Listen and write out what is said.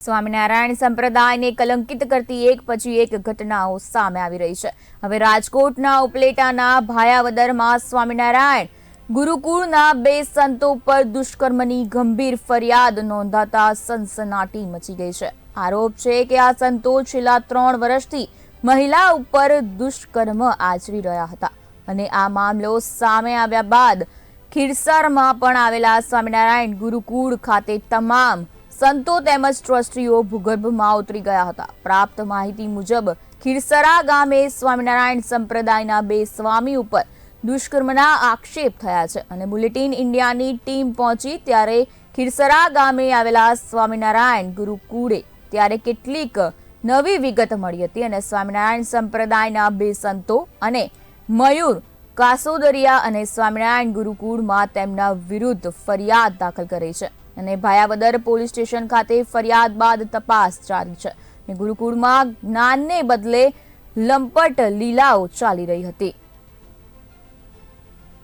સ્વામિનારાયણ સંપ્રદાયને કલંકિત કરતી એક પછી એક ઘટનાઓ સામે આવી રહી છે. હવે રાજકોટના ઉપલેટાના ભાયાવદરમાં સ્વામિનારાયણ ગુરુકુળના બે સંતો પર દુષ્કર્મની ગંભીર ફરિયાદ નોંધાતા સનસનાટી મચી ગઈ છે. આરોપ છે કે આ સંતો છેલ્લા ત્રણ વર્ષથી મહિલા ઉપર દુષ્કર્મ આચરી રહ્યા હતા અને આ મામલો સામે આવ્યા બાદ ખીરસરમાં પણ આવેલા સ્વામિનારાયણ ગુરુકુળ ખાતે તમામ સંતો તેમજ ટ્રસ્ટીઓ ભૂગર્ભમાં ઉતરી ગયા હતા. પ્રાપ્ત માહિતી મુજબ, ખીરસરા ગામે સ્વામિનારાયણ સંપ્રદાયના બે સ્વામી ઉપર દુષ્કર્મના આક્ષેપ થયા છે અને બુલેટિન ઇન્ડિયાની ટીમ પહોંચી ત્યારે ખીરસરા ગામે આવેલા સ્વામિનારાયણ ગુરુકુળે ત્યારે કેટલીક નવી વિગત મળી હતી અને સ્વામિનારાયણ સંપ્રદાયના બે સંતો અને મયુર કાસોદરિયા અને સ્વામિનારાયણ ગુરુકુળમાં તેમના વિરુદ્ધ ફરિયાદ દાખલ કરી છે. અને ભાયાવદર પોલીસ સ્ટેશન ખાતે ફરિયાદ બાદ તપાસ ચાલી છે. ગુરુકુળમાં જ્ઞાનને બદલે લંપટ લીલાઓ ચાલી રહી હતી.